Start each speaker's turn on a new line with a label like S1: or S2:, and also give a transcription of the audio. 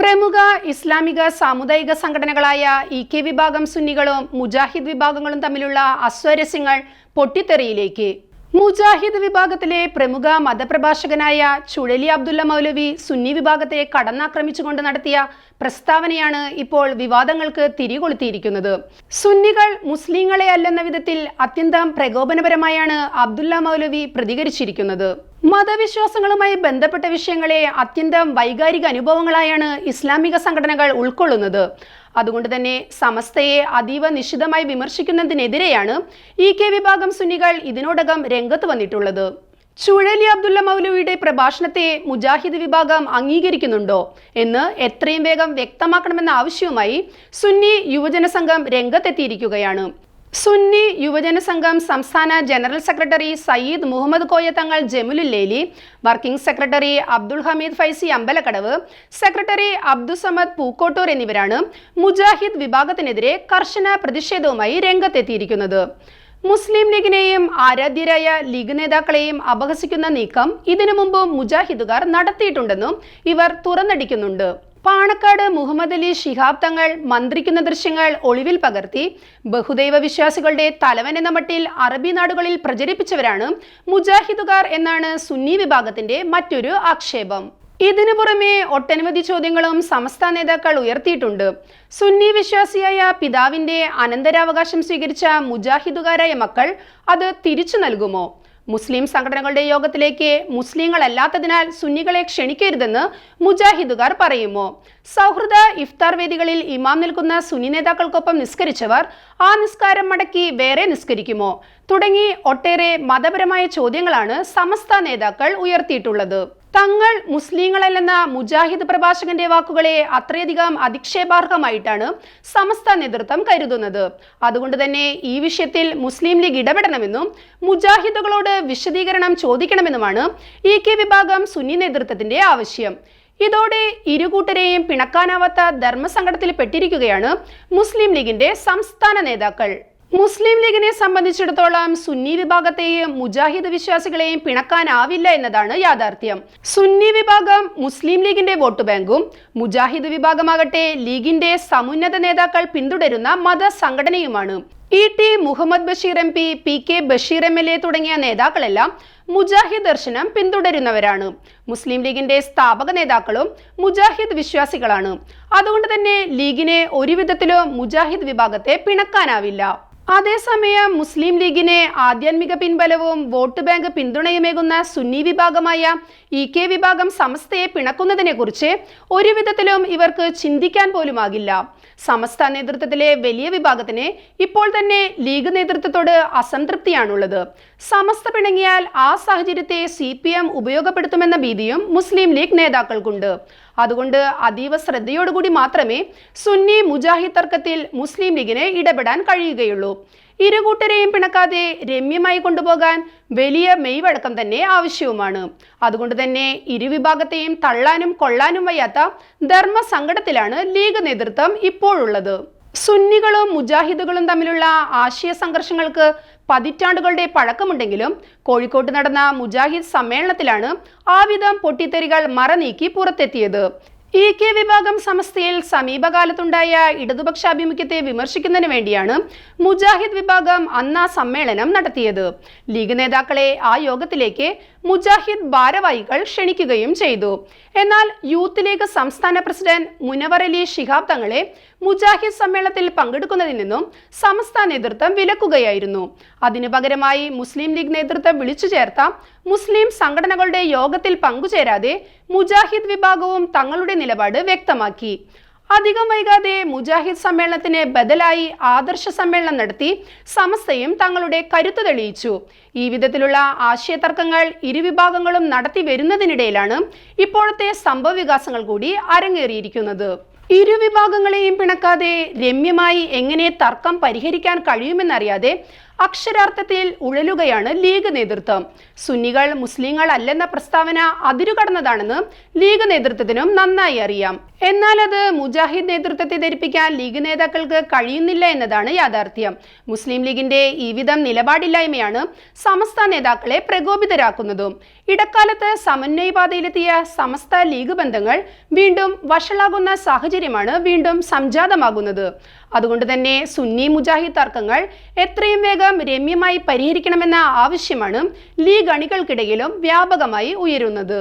S1: പ്രമുഖ ഇസ്ലാമിക സാമുദായിക സംഘടനകളായ ഇ കെ വിഭാഗം സുന്നികളും മുജാഹിദ് വിഭാഗങ്ങളും തമ്മിലുള്ള അസ്വാരസ്യങ്ങൾ പൊട്ടിത്തെറിയിലേക്ക്. മുജാഹിദ് വിഭാഗത്തിലെ പ്രമുഖ മതപ്രഭാഷകനായ ചുഴലി അബ്ദുള്ള മൗലവി സുന്നി വിഭാഗത്തെ കടന്നാക്രമിച്ചുകൊണ്ട് നടത്തിയ പ്രസ്താവനയാണ് ഇപ്പോൾ വിവാദങ്ങൾക്ക് തിരികൊളുത്തിയിരിക്കുന്നത്. സുന്നികൾ മുസ്ലിങ്ങളെ അല്ലെന്ന വിധത്തിൽ അത്യന്തം പ്രകോപനപരമായാണ് അബ്ദുള്ള മൗലവി പ്രതികരിച്ചിരിക്കുന്നത്. മതവിശ്വാസങ്ങളുമായി ബന്ധപ്പെട്ട വിഷയങ്ങളെ അത്യന്തം വൈകാരിക അനുഭവങ്ങളായാണ് ഇസ്ലാമിക സംഘടനകൾ ഉൾക്കൊള്ളുന്നത്. അതുകൊണ്ട് തന്നെ സമസ്തയെ അതീവ നിശിതമായി വിമർശിക്കുന്നതിനെതിരെയാണ് ഇ കെ വിഭാഗം സുന്നികൾ ഇതിനോടകം രംഗത്ത് വന്നിട്ടുള്ളത്. ചുഴലി അബ്ദുള്ള മൗലവിയുടെ പ്രഭാഷണത്തെ മുജാഹിദ് വിഭാഗം അംഗീകരിക്കുന്നുണ്ടോ എന്ന് എത്രയും വേഗം വ്യക്തമാക്കണമെന്ന ആവശ്യവുമായി സുന്നി യുവജന സംഘം രംഗത്തെത്തിയിരിക്കുകയാണ്. സുന്നി യുവജന സംഘം സംസ്ഥാന general secretary Sayyid Muhammad Koya Thangal Jamalullaili working secretary Abdul Hameed Faizy Ambalakkadavu secretary Abdussamad Pookkottur എന്നിവരാണ് മുജാഹിദ് വിഭാഗത്തിനെതിരെ കർശന പ്രതിഷേധവുമായി രംഗത്തെത്തിയിരിക്കുന്നത്. മുസ്ലിം ലീഗിനെയും ആരാധ്യരായ ലീഗ് നേതാക്കളെയും അപഹസിക്കുന്ന നീക്കം ഇതിനു മുമ്പ് മുജാഹിദുകാർ നടത്തിയിട്ടുണ്ടെന്നും ഇവർ തുറന്നടിക്കുന്നുണ്ട്. പാണക്കാട് മുഹമ്മദ് അലി ശിഹാബ് തങ്ങൾ മന്ത്രിക്കുന്ന ദൃശ്യങ്ങൾ ഒളിവിൽ പകർത്തി. ബഹുദൈവ വിശ്വാസികളുടെ തലവൻ എന്ന മട്ടിൽ അറബി നാടുകളിൽ പ്രചരിപ്പിച്ചവരാണ് മുജാഹിദുകാർ എന്നാണ് സുന്നി വിഭാഗത്തിന്റെ മറ്റൊരു ആക്ഷേപം. ഇതിനു പുറമെ ഒട്ടനവധി ചോദ്യങ്ങളും സമസ്ത നേതാക്കൾ ഉയർത്തിയിട്ടുണ്ട്. സുന്നി വിശ്വാസിയായ പിതാവിന്റെ അനന്തരാവകാശം സ്വീകരിച്ച മുജാഹിദുകാരായ മക്കൾ അത് തിരിച്ചു നൽകുമോ? മുസ്ലിം സംഘടനകളുടെ യോഗത്തിലേക്ക് മുസ്ലിങ്ങളല്ലാത്തതിനാൽ സുന്നികളെ ക്ഷണിക്കരുതെന്ന് മുജാഹിദുകാർ പറയുമോ? സൗഹൃദ ഇഫ്താർ വേദികളിൽ ഇമാം നിൽക്കുന്ന സുന്നി നേതാക്കൾക്കൊപ്പം നിസ്കരിച്ചവർ ആ നിസ്കാരം മടക്കി വേറെ നിസ്കരിക്കുമോ? തുടങ്ങി ഒട്ടേറെ മതപരമായ ചോദ്യങ്ങളാണ് സമസ്ത നേതാക്കൾ ഉയർത്തിയിട്ടുള്ളത്. തങ്ങൾ മുസ്ലിങ്ങളല്ലെന്ന മുജാഹിദ് പ്രഭാഷകന്റെ വാക്കുകളെ അത്രയധികം അധിക്ഷേപാർഹമായിട്ടാണ് സമസ്ത നേതൃത്വം കരുതുന്നത്. അതുകൊണ്ട് തന്നെ ഈ വിഷയത്തിൽ മുസ്ലിം ലീഗ് ഇടപെടണമെന്നും മുജാഹിദുകളോട് വിശദീകരണം ചോദിക്കണമെന്നുമാണ് ഇ കെ വിഭാഗം സുന്നി നേതൃത്വത്തിന്റെ ആവശ്യം. ഇതോടെ ഇരുകൂട്ടരെയും പിണക്കാനാവാത്ത ധർമ്മസങ്കടത്തിൽ പെട്ടിരിക്കുകയാണ് മുസ്ലിം ലീഗിന്റെ സംസ്ഥാന നേതാക്കൾ. മുസ്ലിം ലീഗിനെ സംബന്ധിച്ചിടത്തോളം സുന്നി വിഭാഗത്തെയും മുജാഹിദ് വിശ്വാസികളെയും പിണക്കാനാവില്ല എന്നതാണ് യാഥാർത്ഥ്യം. സുന്നി വിഭാഗം മുസ്ലിം ലീഗിന്റെ വോട്ട് ബാങ്കും മുജാഹിദ് വിഭാഗമാകട്ടെ ലീഗിന്റെ സമുന്നത നേതാക്കൾ പിന്തുടരുന്ന മത സംഘടനയുമാണ് E T Muhammad Basheer M P P K Basheer M L A തുടങ്ങിയ നേതാക്കളെല്ലാം മുജാഹിദ് ദർശനം പിന്തുടരുന്നവരാണ്. മുസ്ലിം ലീഗിന്റെ സ്ഥാപക നേതാക്കളും മുജാഹിദ് വിശ്വാസികളാണ്. അതുകൊണ്ട് തന്നെ ലീഗിനെ ഒരുവിധത്തിലോ മുജാഹിദ് വിഭാഗത്തെ പിണക്കാനാവില്ല. അതേസമയം മുസ്ലിം ലീഗിനെ ആധ്യാത്മിക പിൻബലവും വോട്ട് ബാങ്ക് പിന്തുണയുമേകുന്ന സുന്നി വിഭാഗമായ ഇ കെ വിഭാഗം സമസ്തയെ പിണക്കുന്നതിനെ കുറിച്ച് ഒരു വിധത്തിലും ഇവർക്ക് ചിന്തിക്കാൻ പോലുമാകില്ല. സമസ്ത നേതൃത്വത്തിലെ വലിയ വിഭാഗത്തിന് ഇപ്പോൾ തന്നെ ലീഗ് നേതൃത്വത്തോട് അസംതൃപ്തിയാണുള്ളത്. സമസ്ത പിണങ്ങിയാൽ ആ സാഹചര്യത്തെ സി ഉപയോഗപ്പെടുത്തുമെന്ന ഭീതിയും മുസ്ലിം ലീഗ് നേതാക്കൾക്കുണ്ട്. അതുകൊണ്ട് അതീവ ശ്രദ്ധയോടുകൂടി മാത്രമേ സുന്നി മുജാഹിദ് തർക്കത്തിൽ മുസ്ലിം ലീഗിന് ഇടപെടാൻ കഴിയുകയുള്ളൂ. ഇരുകൂട്ടരെയും പിണക്കാതെ രമ്യമായി കൊണ്ടുപോകാൻ വലിയ മെയ്വഴക്കം തന്നെ ആവശ്യവുമാണ്. അതുകൊണ്ട് തന്നെ ഇരുവിഭാഗത്തെയും തള്ളാനും കൊള്ളാനും വയ്യാത്ത ധർമ്മ സങ്കടത്തിലാണ് ലീഗ് നേതൃത്വം ഇപ്പോഴുള്ളത്. സുന്നികളും മുജാഹിദുകളും തമ്മിലുള്ള ആശയ സംഘർഷങ്ങൾക്ക് പതിറ്റാണ്ടുകളുടെ പഴക്കമുണ്ടെങ്കിലും കോഴിക്കോട്ട് നടന്ന മുജാഹിദ് സമ്മേളനത്തിലാണ് ആവിധം പൊട്ടിത്തെറികൾ മറനീക്കി പുറത്തെത്തിയത്. ഇ കെ വിഭാഗം സമസ്തയിൽ സമീപകാലത്തുണ്ടായ ഇടതുപക്ഷാഭിമുഖ്യത്തെ വിമർശിക്കുന്നതിന് വേണ്ടിയാണ് മുജാഹിദ് വിഭാഗം അന്ന് സമ്മേളനം നടത്തിയത്. ലീഗ് നേതാക്കളെ ആ യോഗത്തിലേക്ക് മുജാഹിദ് ഭാരവാഹികൾ ക്ഷണിക്കുകയും ചെയ്തു. എന്നാൽ യൂത്ത് ലീഗ് സംസ്ഥാന പ്രസിഡന്റ് മുനവർ അലി ശിഹാബ് തങ്ങളെ മുജാഹിദ് സമ്മേളനത്തിൽ പങ്കെടുക്കുന്നതിൽ നിന്നും സംസ്ഥാന നേതൃത്വം വിലക്കുകയായിരുന്നു. അതിനു പകരമായി മുസ്ലിം ലീഗ് നേതൃത്വം വിളിച്ചു ചേർത്ത മുസ്ലിം സംഘടനകളുടെ യോഗത്തിൽ പങ്കുചേരാതെ മുജാഹിദ് വിഭാഗവും തങ്ങളുടെ നിലപാട് വ്യക്തമാക്കി. അധികം വൈകാതെ മുജാഹിദ് സമ്മേളനത്തിന് ബദലായി ആദർശ സമ്മേളനം നടത്തി സമസ്തയും തങ്ങളുടെ കരുത്ത് തെളിയിച്ചു. ഈ വിധത്തിലുള്ള ആശയതർക്കങ്ങൾ ഇരുവിഭാഗങ്ങളും നടത്തി വരുന്നതിനിടയിലാണ് ഇപ്പോഴത്തെ സംഭവവികാസങ്ങൾ കൂടി അരങ്ങേറിയിരിക്കുന്നത്. ഇരുവിഭാഗങ്ങളെയും പിണക്കാതെ രമ്യമായി എങ്ങനെ തർക്കം പരിഹരിക്കാൻ കഴിയുമെന്നറിയാതെ അക്ഷരാർത്ഥത്തിൽ ഉഴലുകയാണ് ലീഗ് നേതൃത്വം. സുന്നികൾ മുസ്ലിങ്ങൾ അല്ലെന്ന പ്രസ്താവന അതിരുകടന്നതാണെന്ന് ലീഗ് നേതൃത്വത്തിനും നന്നായി അറിയാം. എന്നാൽ അത് മുജാഹിദ് നേതൃത്വത്തെ ധരിപ്പിക്കാൻ ലീഗ് നേതാക്കൾക്ക് കഴിയുന്നില്ല എന്നതാണ് യാഥാർത്ഥ്യം. മുസ്ലിം ലീഗിന്റെ ഈ വിധം നിലപാടില്ലായ്മയാണ് സമസ്ത നേതാക്കളെ പ്രകോപിതരാക്കുന്നതും. ഇടക്കാലത്ത് സമന്വയപാതയിലെത്തിയ സമസ്ത ലീഗ് ബന്ധങ്ങൾ വീണ്ടും വഷളാകുന്ന സാഹചര്യമാണ് വീണ്ടും സംജാതമാകുന്നത്. അതുകൊണ്ട് തന്നെ സുന്നി മുജാഹിദ് തർക്കങ്ങൾ എത്രയും വേഗം രമ്യമായി പരിഹരിക്കണമെന്ന ആവശ്യമാണ് ലീഗ് അണികൾക്കിടയിലും വ്യാപകമായി ഉയരുന്നത്.